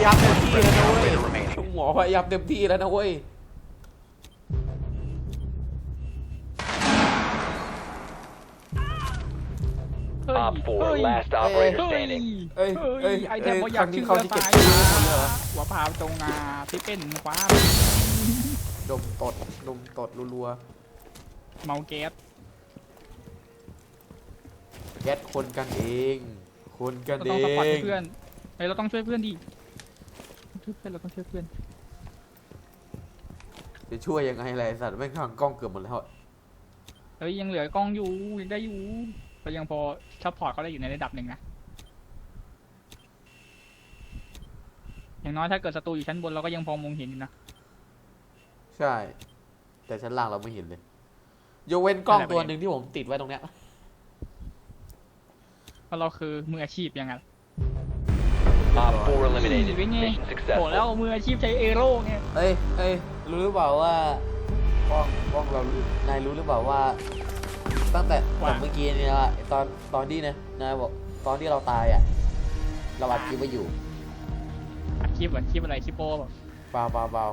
ยายามเต็มที่แล้วนะเว้ย Operator remaining. หมอพยายามเต็มที่แล้วนะเว้ย Op 4, last operator standing. เอ้ยเอ้ยไอเทมเอ้ยว่าอยากครั้งนี้ชื่อเขาเขาจะตาเก็บยชื่อหมดเลยเหรอหัวพาวตรงงาที่เป็นคว้าดมตดดมตดรัวเมาแก๊สๆแก๊สคนกันเอง คนกันเราเอต้องสปอร์ตให้งเพื่อนเฮ้ยเราต้องช่วยเพื่อนดิ ช่วยเพื่อนเราต้องช่วยเพื่อนจะช่วยยังไงล่ะไอ้สัตว์แม่งทางกล้องเกือบหมดแล้วเฮ้ยยังเหลือกล้องอยู่ยังได้อยู่ก็ยังพอซัพพอร์ตเขาได้อยู่ในระดับหนึ่งนะอย่างน้อยถ้าเกิดศัตรูอยู่ชั้นบนเราก็ยังพอมองเห็นอยู่นะ ใช่ แต่ชั้นล่างเราไม่เห็นเลยยกเว้นกล้องตัวหนึ่งที่ผมติดไว้ตรงเนี้ย เพราะเราคือมืออาชีพยังไง Op 4 eliminated. เป็นไง Mission โหแล้ว successful. มืออาชีพใช้เอโร่ไงเอ้ยเอ้ยรู้หรือเปล่าว่ากล้องกล้องเรารู้นายรู้หรือเปล่าว่า ตั้งแต่แต่เมื่อกี้เนี่ยว่าตอนตอนที่นะนายบอกตอนที่เราตายอะเราอัดคลิปไว้อยู่อัดคลิปเหมือนคลิปอะไรคลิปโป้แบบเบาเบาเบา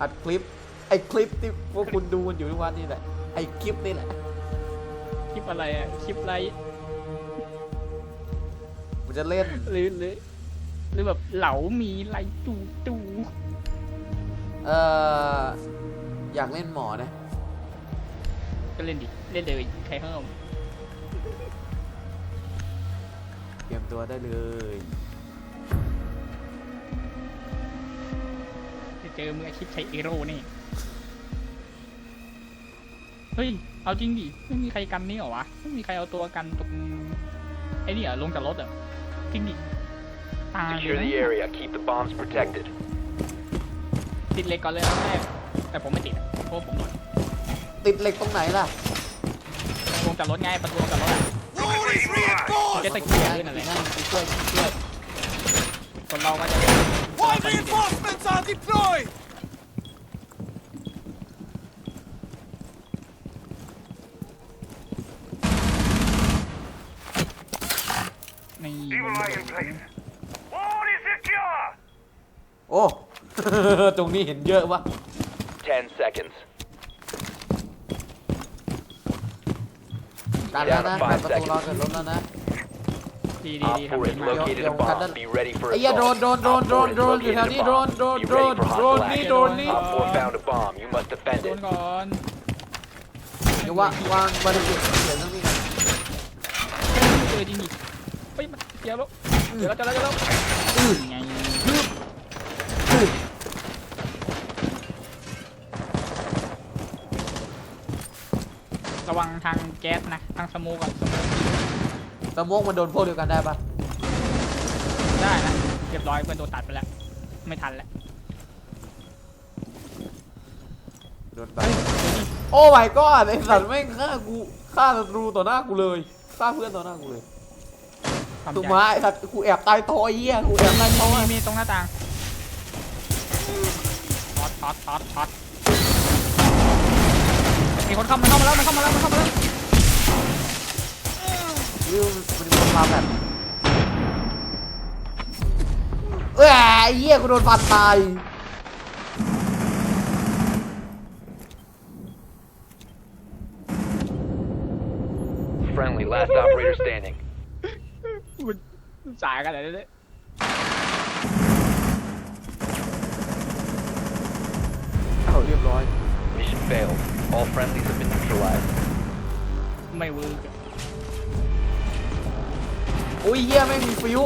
อัดคลิปไอ้คลิปที่พวกคุณดูกันอยู่ทุกวันนี่แหละไอ้คลิปนี่แหละ คลิปอะไรอะคลิปอะไรมันจะเล่น หรือหรือหรือแบบเหลาหมีไรจูจูเอ่อ อยากเล่นหมอนะ ก็เล่นดิเล่นเลยใครเข้าเตรียมตัวได้เลยจะเจอมืออาชีพใช้เอโร่นี่เฮ้ย เอาจริงดิ ไม่มีใครกันนี่เหรอวะ ไม่มีใครเอาตัวกันตรงไอ้นี่เหรอลงจากรถเหรอจริงดิตายเล Secure ย the นะ area. Keep the bombs protected. ติดเหล็กก่อนเลยอันแรกแต่ผมไม่ติดอะเพราะว่าผมหล่นติดเหล็กตรงไหนล่ะลงจากรถไงประตูลงจากรถอะจะตะเกียบด้วยนั่นแหละนั่นไปช่วยไปช่วยคนเราก็จะ Wide reinforcements are deployed! นี่ Wall is secure! โอ้ ตรงนี้เห็นเยอะวะ 10 seconds. ดันแล้วนะดันประตูรอกันล้มแล้วนะ ดีดี Op ดี4 has ทำดีมาก located a Yo, yo, bomb. kadal- Be ready for ไอ้เหี้ย assault. โดนโดนโดน Op โดน4 has โดนอยู่แถว located นี้ a โดน bomb. โดน Be โด ready น for โดน hostile นี่ action. โดนนี่ Ờ. Op 4 found a bomb. You must defend โด it. นก่อนเดี๋ยววางวางบาริเกตเดี๋ยวต้องมีเจอจริงดิเฮ้ยมันเดี๋ยวแล้วเดี๋ยวแล้วเดี๋ยวแล้วเดี๋ยวแล้วไง ระวังทางแก๊สนะ ทางสโมูก่อนสโมูสโมกมันโดนพวกเดียวกันได้ปะได้นะ เรียบร้อยเพื่อนโดนตัดไปแล้ว ไม่ทันแล้ว โดนไปโอ้ my god ไอ้สัตว์แม่งฆ่ากูฆ่าศัตรูต่อหน้ากูเลยฆ่าเพื่อนต่อหน้ากูเลยความถูกใจไหมไอ้สัตว์กูแอบตายทอไอ้เหี้ยกูแอบตายทอมีมีตรงหน้าต่างช็อตช็อตช็อตช็อต มีคนเข้ามาเข้ามาแล้วมันเข้ามาแล้วมันเข้ามาแล้ววิวมันมีความแบบเอ้ยไอ้เหี้ยกูโดนฟันตาย Friendly, last operator standing. มันสายกันเลยเนี่ยเอาเรียบร้อย Mission failed. All friendlies have been neutralized. ไม่เวิร์กอะโอ้ยเหี้ยไม่มีฟิว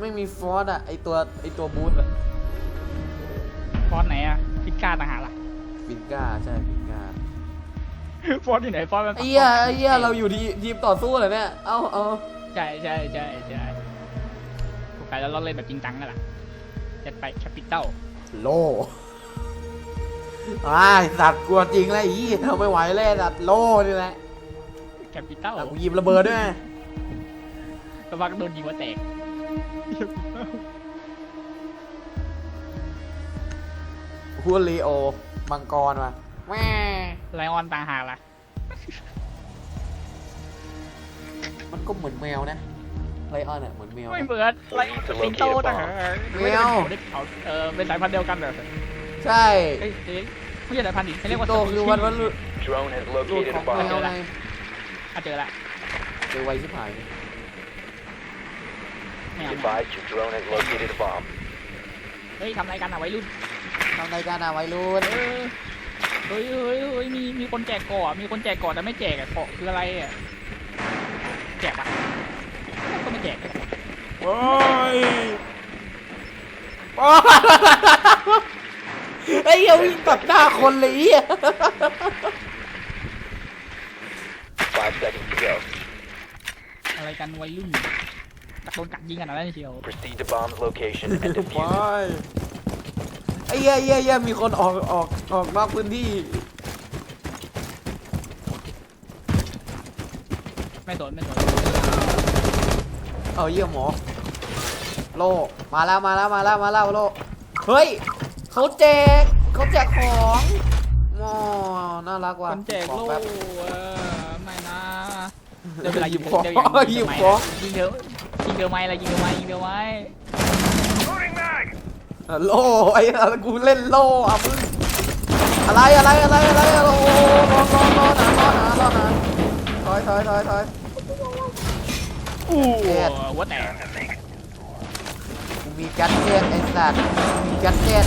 ไม่มีฟอสอะไอตัวไอตัวบูทอะฟอนต์ไหนอะพิก้าต่างหากล่ะบินก้าใช่บินก้าฟอนต์อยู่ไหนฟอนต์มันไอ้เหี้ยไอ้เหี้ยเราอยู่ทีทีมต่อสู้เลยเนี่ยเอาเอาใช่ใช่ใช่ใช่ถูกไปแล้วเราเล่นแบบจริงจังนั่นแหละจะไปแคปิตอลโล อ้ายสัตว์กลัวจริงเลยไอ้เหี้ยไม่ไหวเลยสัตว์โลนี่แหละแคปิตอลแต่กูหยิบระเบิดด้วยระวังโดนยิงหัวแตกฮูลีโอมังกรมาแม่ไลออนต่างหากล่ะ มันก็เหมือนแมวนะไลออนอะเหมือนแมวไม่นะ เหมือนอะไรสิงโตต่างหากแมว ไม่ได้เขาเออเป็นสายพันธุ์เดียวกันเหรอ ใช่เอ้ยเอ้ยไม่ใช่สายพันธุ์ดิเขาเรียกว่าโตคือวันวันรุ่น Drone has รุ่น located ข a องแม bomb. วไงอะเจอละเจอไวชิบหายไม่เอา Advise your drone has located a bomb. เฮ้ยทำอะไรกันอะวัยรุ่นทำรายการอะวัยรุ่นเออเฮ้ยเฮ้ยเฮ้ยมีมีคนแจกเกาะมีคนแจกเกาะแต่ไม่แจกอะเกาะคืออะไรอะแจกปะก็ไม่แจกโอ้ยโอ้ย ไอ้เหี้ยวิ่งตัดหน้าคนเลยไอ้เหี้ย Five seconds to go. อะไรกันวัยรุ่นกักโดนกักยิงกันอะไรเชียว Proceed to bomb's location and ไป defuse it. ไอ้เหี้ยเหี้ยเหี้ยมีคนออกออกออกนอกพื้นที่ ไม่สนไม่สนเอาเยี่ยหมอโลมาแล้วมาแล้วมาแล้วมาแล้วโลเฮ้ย เขาแจกเขาแจกของมอน่ารักว่ะคนแจกขอโล่แป๊บเออไม่นะเดี๋ยวเวลาหยิยิบงของเดี๋ยวหยิบของยิงเดี๋ยวยิงเดี๋ยวไม่อะไรยิงเดี๋ยวไม่ยิงเดี๋ยวไม่ Loading mag! โลไอ้อะไรกูเล่นโลอะมึงอะไรอะไรอะไรอะไรโอ้โหรอรอรอหนารอหนารอหนาถอยถอยถอยถอย อู้เจ็ด หัวแตกกูมีแกัดเจ็ตไอ้สัตว์มีแกัดเจ็ต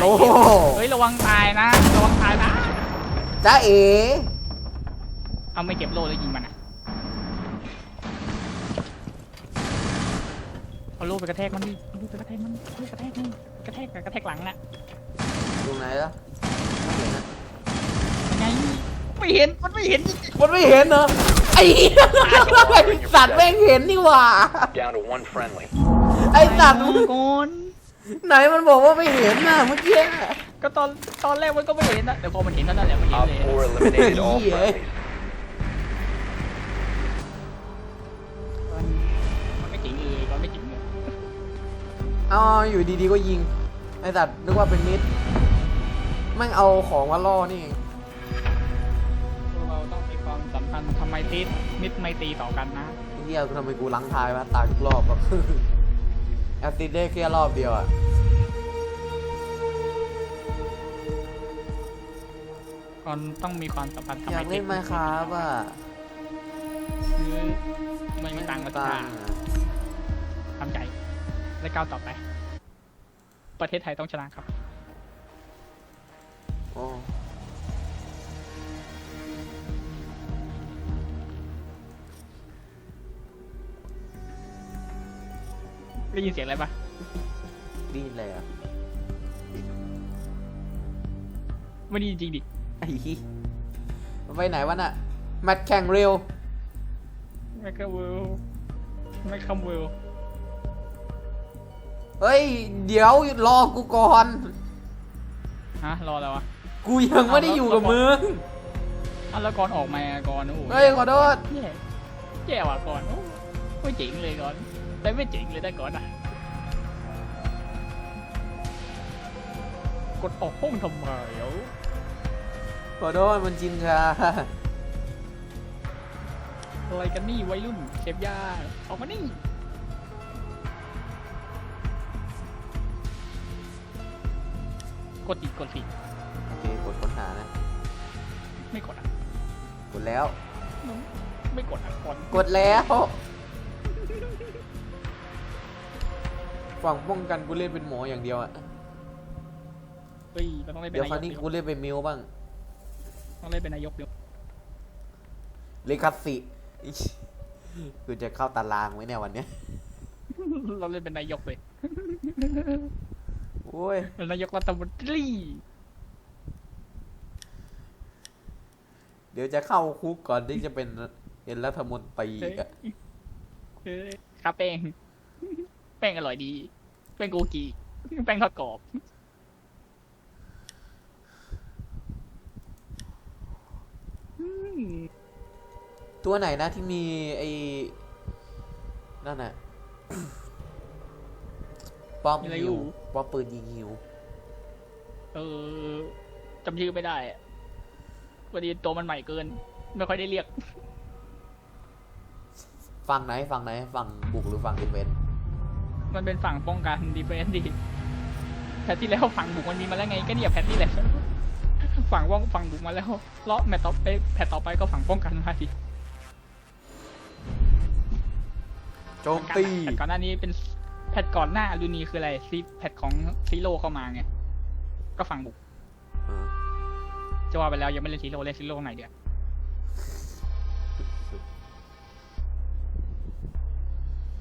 โอ้โหเฮ้ยระวังตายนะ ระวังตายนะจ้าเอ๋เอาไม่เก็บโล่แล้วยิงมันอะเอาโล่ไปกระแทกมันดิเอาโล่ไปกระแทกมันเอาโล่กระแทกมันกระแทกกับกระแทกหลังน่ะตรงไหนล่ะไม่เห็นนะยังไงไม่เห็นมันไม่เห็นจริงมันไม่เห็นเหรอไอ้เหี้ยไอ้สัตว์แม่งเห็นนี่หว่า Down to one friendly. ไอ้สัตว์มึงๆก่อน ไหนมันบอกว่าไม่เห็นน่ะเมื่อกี้ก็ตอนตอนแรกมันก็ไม่เห็นนะแต่พอมันเห็นเท่านั้นแหละมันเห็น Op เลย 4 eliminated all Yeah. friendlies. มันมันไม่จริงเลยมันไม่จริงเลยอ๋ออยู่ดีๆก็ยิง ไอ้สัตว์นึกว่าเป็นมิดแม่งเอาของมาล่อนี่เองพวกเราต้องมีความสัมพันธ์ทำไมติดมิตรไมตรีต่อกันนะ ไอ้เหี้ยทำไมกูลังทายวะตายทุกรอบอะ แอสซิดได้แค่รอบเดียวอะก่อนต้องมีความสัมพันธ์ทำอไมยากติเล่นไมค์ครับอะคือไม่มีตังค์มาตัตางค์อะทำใจ และก้าวต่อไป ประเทศไทยต้องชนะครับ โอ้ ได้ยินเสียงอะไรปะดีเลยอะไม่ได้ยินจริงดิไอ้เหี้ยมันไปไหนวะน่ะแมตช์แข่งเร็วไม่คัมเวลไม่คัมเวลเฮ้ย เดี๋ยวรอกูก่อน ฮะ รอแล้ววะ กูยังไม่ได้อยู่กับมึงอะแล้วก่อนออกมาก่อนโอ้โหเฮ้ยขอโทษแย่แย่ว่ะก่อนโอ้ไม่เจ๋งเลยก่อน แต่ไม่เจ๋งเลยแต่ก่อนอะกดออกห้องทำไมเอ้าขอโทษมันจินค่ะอะไรกันนี่วัยรุ่นเชฟยาออกมานี่กดอีกกดสิโอเคกดค้นหานะ ไม่กดอะ กดแล้ว ไม่กดอะก่อนกดแล้ว ฝั่งป้องกันกูเล่นเป็นหมออย่างเดียวอะเฮ้ยเราต้องเล่นเป็เดี๋นยวคราวนี้นายกกูเล่นเป็นมิวบ้างต้องเล่นเป็นนายกเดี๋ยวเลคัสสิอิ๊ยกูจะเข้าตารางไว้เนี่ยวันเนี้ยเราเล่นเป็นนายกเลยโอ้ยเป็นนายกรัฐมนตรีเดี๋ยวจะเข้าคุกก่อนที่จะเป็นเป็นรัฐมนตรีเฮ้ยอีกอะเฮ้ยครับแป้ง แป้งอร่อยดี แป้งโกกี แป้งทอดกรอบอืมตัวไหนนะที่มีไอ้นั่นน่ะป้อมหิวป้อมปืนยิงหิว เออจำชื่อไม่ได้อะพอดีตัวมันใหม่เกิน ไม่ค่อยได้เรียก ฝั่งไหนฝั่งไหนฝั่งบุกหรือฝั่งดีเฟนส์ มันเป็นฝั่งป้องกันดีเฟนส์ดิแพทที่แล้วฝั่งบุกมันมีมาแล้วไงก็เนี่ยแพทนี่แหละฝั่งว่องฝั่งบุกมาแล้วเลาะแมตต์ต่อไปแพทต่อไปก็ฝั่งป้องกันมาดิโจมตีแพทก่อนหน้านี้เป็นแพทก่อนหน้าลูนีคืออะไรซีแพทของซีโร่เข้ามาไงก็ฝั่งบุกเออจะว่าไปแล้วยังไม่เล่นซีโร่เล่นซีโร่ไหนเดียว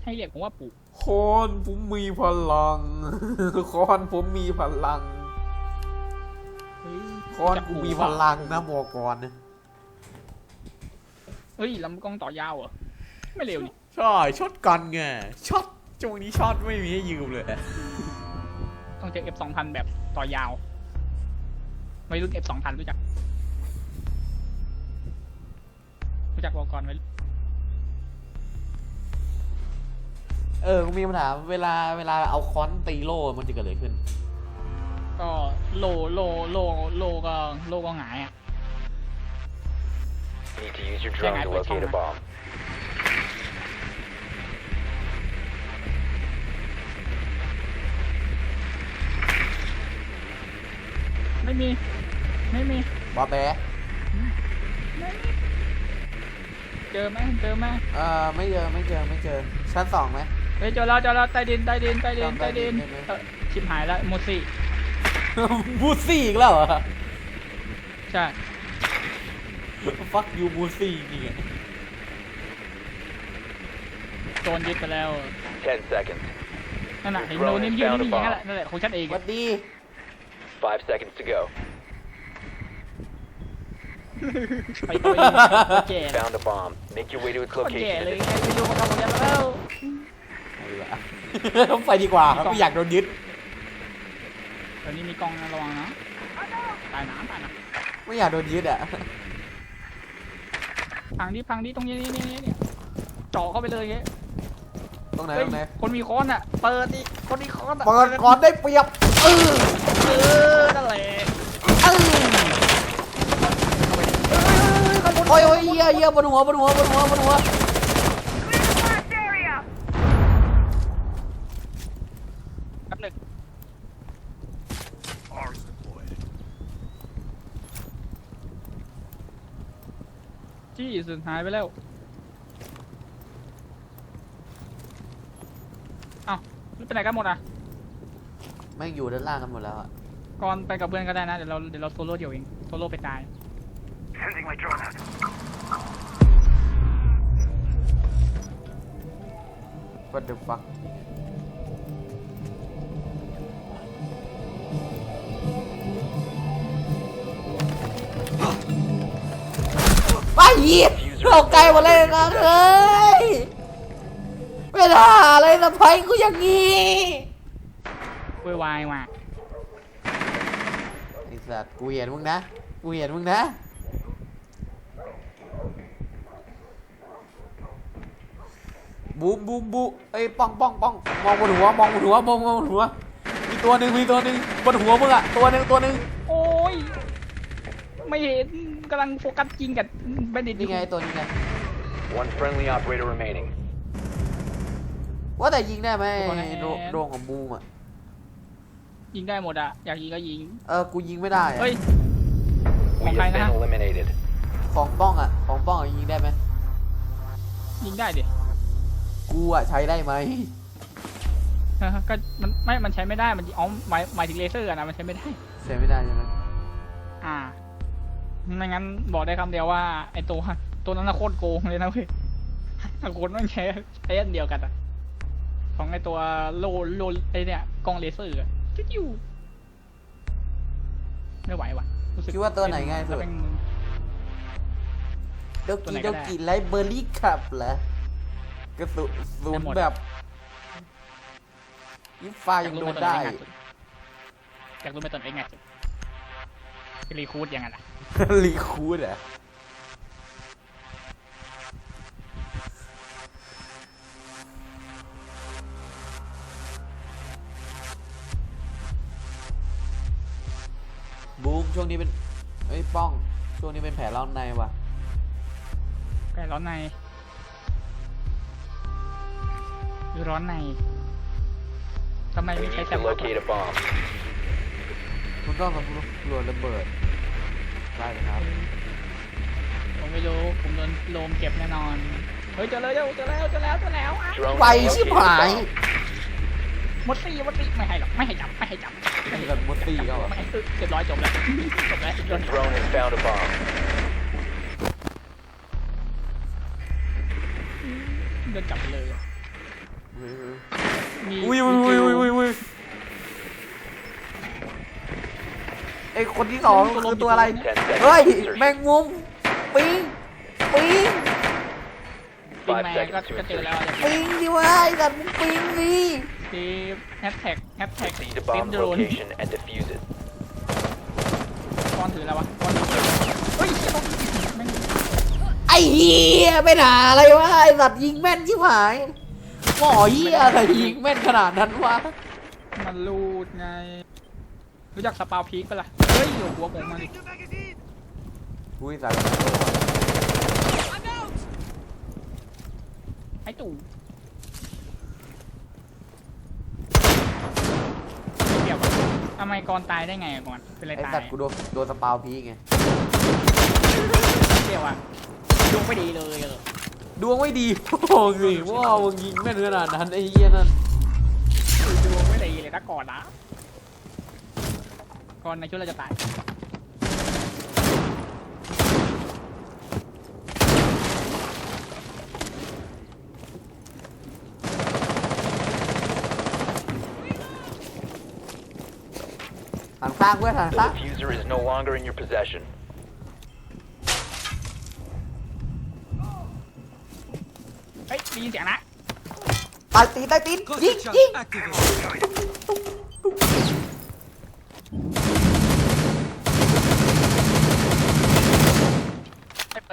ให้เรียกผมว่าปู่คอนผมมีพลังคอนผมมีพลังเฮ้ยคอนจับกูปู่มีพลังนะบอกก่อนนะเฮ้ยลำกล้องต่อยาวเหรอไม่เร็วนี่ใช่ช็อตกันไงช็อตช่วงนี้ช็อตไม่มีให้ยืมเลย ต้องเจอ F สองพันแบบต่อยาว ไม่รุ่น F สองพันรู้จัก รู้จักบอกก่อนไว้ เออกูมีคำถามเวลาเวลาเอาค้อนตีโล่มันจะเกิดอะไรขึ้น ก็โลโลโลโลก็โลก็หงายอะ Need to use your drone to locate a bomb. ไม่มี ไม่มี บอแบะไม่มี เจอไหมเจอไหมเออไม่เจอไม่เจอไม่เจอชั้นสองไหม เฮ้ยเจอแล้วเจอแล้วใต้ดินใต้ดินใต้ดินจำใต้ใต้ดินดินได้ไหมเออชิบหายแล้วโมซี่บูซี่อีกแล้วเหรอ ใช่ ฟักยูบูซี่นี่ไงโดนยึดไปแล้ว10 seconds. นั่นแหะเห็นโดนนิ่มยืนนิ่มอย่างนั้นแหละนั่นแหละของฉันเองหวัดดี5 seconds to go. ไปตัวเองแก่ Found a bomb. Make your way to its คนแก่ location เลย and ไงไปดูเขาทำของฉันแล้ว ไปดีกว่าไปดีกว่าไม่อยากโดนยึดเดี๋ยวนี้มีกล้องนะระวังนะตายน้ำตายน้ไม่อยากโดนยึดอะำพังดิพังดิตรงนี้นี่นี่นี่เนี่ยเจาะเข้าไปเลยเงี้ยตรงไหนเฮ้ตยรงไหนคนมีค้อนอะ เปิดดิคนมีค้อนอะเปิดก่อนได้เปรียบเออเออนั่นแหละเออโอ้ยโอ้ยเยี่ยเยี่ยบนหัวบนหัวบนหัวบนหัว Blast area! แป๊บหนึง Ours deployed. จี้ สุดหายไปแล้วเอ้าแล้วไปไหนกันหมดอะแม่งอยู่ด้านล่างกันหมดแล้วอะก่อนไปกับเพื่อนก็ได้นะเดี๋ยวเราเดี๋ยวเราโซโล่เดี่ยวเองโซโล่ไปตาย Sending my drone out. วัดเดฟัก ยิบเราไกลหมดเลยนะเฮ้ยไม่ได้อะไรสะพายกูอย่างงี้เวยวายว่ะไอ้สัตว์กูเห็นมึงนะ กูเห็นมึงนะบูมบูมบูเอ้ยป้องป้องป้องมองบนหัวมองบนหัวมองมองบนหัวมีตัวหนึ่งมีตัวหนึ่งบนหัวมึงอะตัวหนึ่งตัวหนึ่งโอ้ยไม่เห็น กำลังโฟกัสยิงกับแบนดิตนี่ไงตัวนี้ไง One friendly operator remaining. ว่าแต่ยิงได้ไหมโดโดงของบูมอะยิงได้หมดอะอยากยิงก็ยิง เออ กูยิงไม่ได้อะเฮ้ย We Okay, have been nah. eliminated. ของป้องอะของป้องอะยิงได้ไหม ยิงได้ดิ กูอะใช้ได้ไหม ก็มันไม่ มันใช้ไม่ได้ มันอ๋อหมายหมายถึงเลเซอร์อะนะ มันใช้ไม่ได้ ใช้ไม่ได้ใช่ไหมอ่า ไม่งั้นบอกได้คำเดียวว่า ไอตัวตัวนั้นน่ะโคตรโกงเลยนะเว้ยโคตรมันใช้ใช้อันเดียวกันอะของไอตัวโลโลไอเนี่ยกล้องเลเซอร์อะจิ๊ดอยู่ไม่ไหวว่ะรู้สึกคิดว่าตัวไหนง่ายสุดแล้วแม่งโดตัวกิไหนโดก็ได้กิไลฟ์เบอร์รี่ครับเหรอกระสุนศูนได้หมดย์แบบยิงฟ้ายังโดนได้อยากรู้ไหมตอนไหนง่ายสุด รีคูดยังไงล่ะ รีคูดอะบูมช่วงนี้เป็นไอ้ยป้อง ช่วงนี้เป็นแผลร้อนในว่ะแกร้อนในหรือร้อนในทำไม We ไม่ใช้ need แต่ to locate a bomb. คุณต้องสำรวจระเบิด ได้เลยครับ ผมไม่รู้ผมโดนโลมเก็บแน่นอน เฮ้ยเจอแล้วเจอแล้วเจอแล้วเจอแล้วอะ Drone ไว has ชิบ located a หาย bomb. มดตีมดตีไม่ให้หรอกไม่ให้จับไม่ให้จับไอ้แบบมดตีก็เหรอไม่ให้ตึ๊บเรียบร้อยจบแล้วจบแล้วโด The น drone has found a bomb. โดนจับไปเลยมี อุ้ยอุ้ยอุ้ยอุ้ยอุ้ยอุ้ยไอคน ที่สองคือตัวอะไร Ten seconds. เฮ้ย Insertion. แมงมุมปิงปิงปิง Five แมน seconds ก็ to ก็เจอแล้ว insertion. ปิงดิวะไอ้สัตว์มึงปิงสิทีแฮชแท็กแฮชแท็ก Proceed to เต็ม bomb's โดรน location and defuse it. ก้อนถือแล้ววะก้อนถือเฮ้ยเชี่ยต้องแม่งไอ้เหี้ยไม่ด่าอะไรวะไอ้สัตว์ยิงแม่นชิบหายหมอเหี้ยอะไรยิงแม่นขนาดนั้นวะมันรูดไง รู้จักสปาวพีกปะล่ะ เฮ้ยอยู่หัวผมมาดิอุ้ยสัตว์ไอ้ตู่เกี่ยวกับทำไมกรตายได้ไงอะก่อน เป็นไรไอ้ตายสัตว์กูโดนโดนสปาวพีกไงเกี่ยวอะดวงไม่ดีเลยเออดวงไม่ดีโอ้โหว่ามึงยิงแม่นขนาดนั้นไอ้เหี้ยนั่นดวงไม่ดีเลยถ้าก่อนนะ ก่อนในชุดเราจะตายหันข้างเพื่อนหัน The ข้าง diffuser is no longer in your possession. เฮ้ยได้ยินเสียงนะใต้ตีนใต้ตีนยิงยิงให้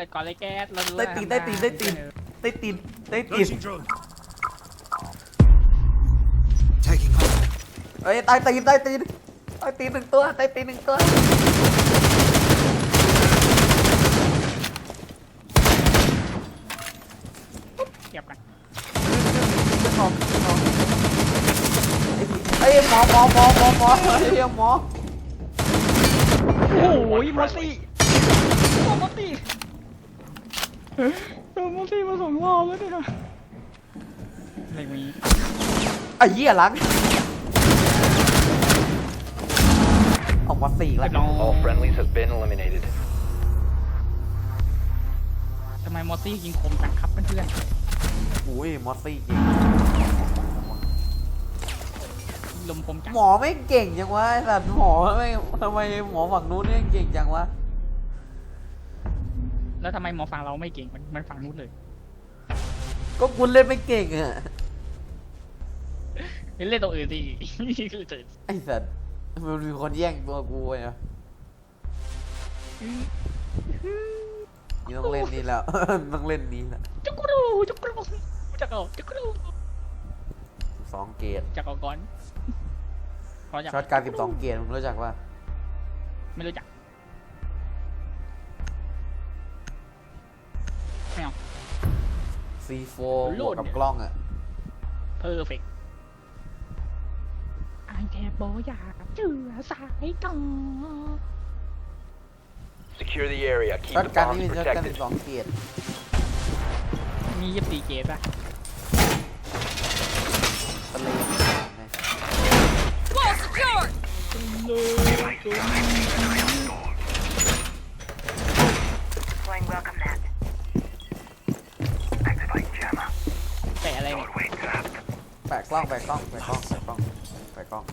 ดก่อนเลยแก๊สเรารู้ใต้ตีนใต้ตีนใต้ตีนใต้ตีนใต้ตีน Launching drone. Taking off. เอ้ยใต้ตีนใต้ตีนใต้ตีนหนึ่งตัวใต้ตีนหนึ่งตัวเก็บกันไอ้ยหมอหมอหมอหมอหมอเฮ้ยหมอโอ้ยมอสซี่โอ้มอสซี่ โดนมอสซี่มาสองรอบแล้วเนี่ยอะไรมีไอ้เหี้ยหลังออกมาสี่แล้วน้อง All friendlies have been eliminated. ทำไมมอสซี่ยิงคมจังครับเพื่อนอุ้ยมอสซี่จริงๆลมคมจัง หมอไม่เก่งจังวะไอ้สัตว์หมอไม่ทำไมหมอฝั่งนู้นเนี่ยเก่งจังวะ แล้วทำไมหมอฝั่งเราไม่เก่งมันมันฝั่งนู้นเลยก็คุณเล่นไม่เก่งอะเล่นตัวอื่นสิเล่นตัวอื่นไอ้สัตว์มันมีคนแย่งตัวกูไปนะนี่ต้องเล่นนี่แล้วต้องเล่นนี้แล้วจุกรูจุกรูจักรเอาจุกรูสองเกตจักรเอาก่อนขอจักช็อตการสิบสองเกตมึงรู้จักว่าไม่รู้จัก C4 โหลบวกดกับเนี่ยกล้องอะเพอร์เฟกต์ไอแค่บอกอยากเจือสายก่อน Secure the area. Keep ช็อต the การ bombs นี่เป็นช็อตการสิ protected. บสองเกตมียี่สิบสี่เกมป่ะตะเลงนะ Deploying ล้องแปะกล้องแปะกล้องแปะกล้องแปะกล้อง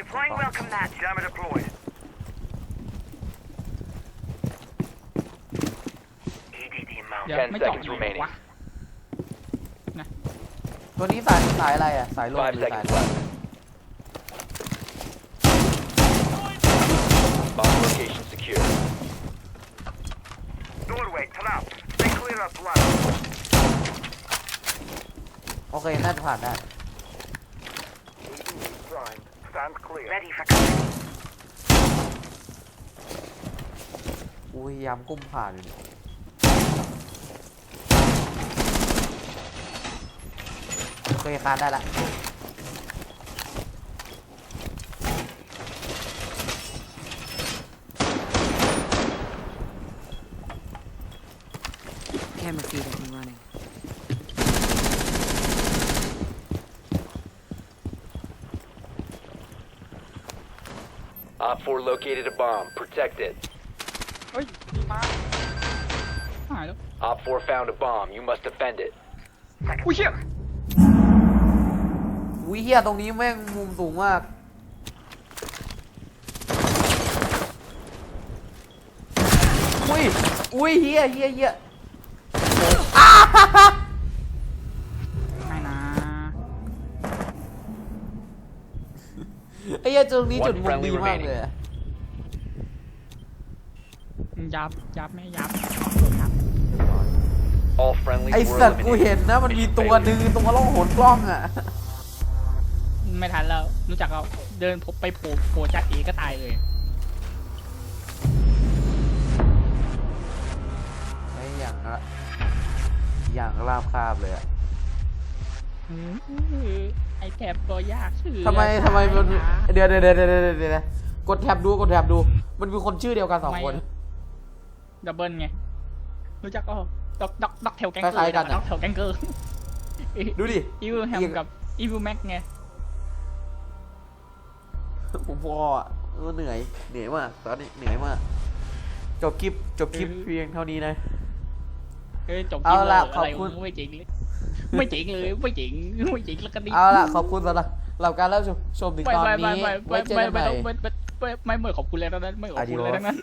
Deploying welcome mat. Jammer deployed. EDD mount. เดี๋ยว Ten ไม่เจาะ seconds อยู่ remaining วะตัวนี้สายสายอะไรอะสายลม Five หรือสาย seconds left. Bomb location secure. Doorway collapse. Stay clear of blood. โอเคน่าจะผ่านได้ Prime. Stand clear. Ready for cover. กูพยายามก้มผ่านอยู่เนี่ยเคยคานได้ละ Camera feed up and 4 located a bomb. Protect it. เฮ้ยมีมาหายแล้ว Op 4 found a bomb. You must defend it. อุ้ยเชี่ยอุ้ยเฮียตรงนี้แม่งมุมสูงมาก อุ้ย อุ้ยเฮียเฮียเฮียไม่นะไอ้เหี้ยตรงนี้จุดมุม One ดี friendly มาก remaining เลยอะ ยับยับไม่ยับยับ All friendlies ไอ were สัตว์กู eliminated. เห็นนะ มันมี Mission ตัว failure. หนึ่งตรงล่องหนกล้องอะ ไม่ทันแล้ว รู้จักเราเดินไปโผล่โผล่จากเอก็ตายเลยไอ้อย่างละอย่างราบคาบเลยอะไอแถบตัวยากชื่อทำไมทำไมมันหาเดี๋ยวเดี๋ยวเดี๋ยวเดี๋ยวเดี๋ยวเดี๋ยวกดแท็บดูกดแท็บดู มันมีคนชื่อเดียวกันสองคน ดับเบิลไง รู้จักก็ด็อกด็อกด็อกแถวแกงเกอคล้ายร์ๆกันอะ ด็อกแถวแกงเกอร์ดูดิ อีวิลแฮมอีก กับอีวิลแม็กไง ผมพออะเออเหนื่อย เหนื่อยมาก ตอนนี้เหนื่อยมาก จบคลิป จบคลิปเออเพียงเท่านี้นะ เฮ้ยจบเอาล่ะคลิปขอบคุณะไรไม่จริงเลยไม่จริงเลยไม่จริงไม่จริงแล้วก็ดีเอาล่ะ ขอบคุณสำหรับสำหรับการรับชมชมถึงไม่ตอนไม่นี้ไม่ไม่ไว้ไม่เจอไม่กันใหไม่ม่ต้องไม่ไม่ไม่ไม่ไม่ขอบคุณเลยทั้งนั้นไม่ขอบคุณเลยทั้งนั้น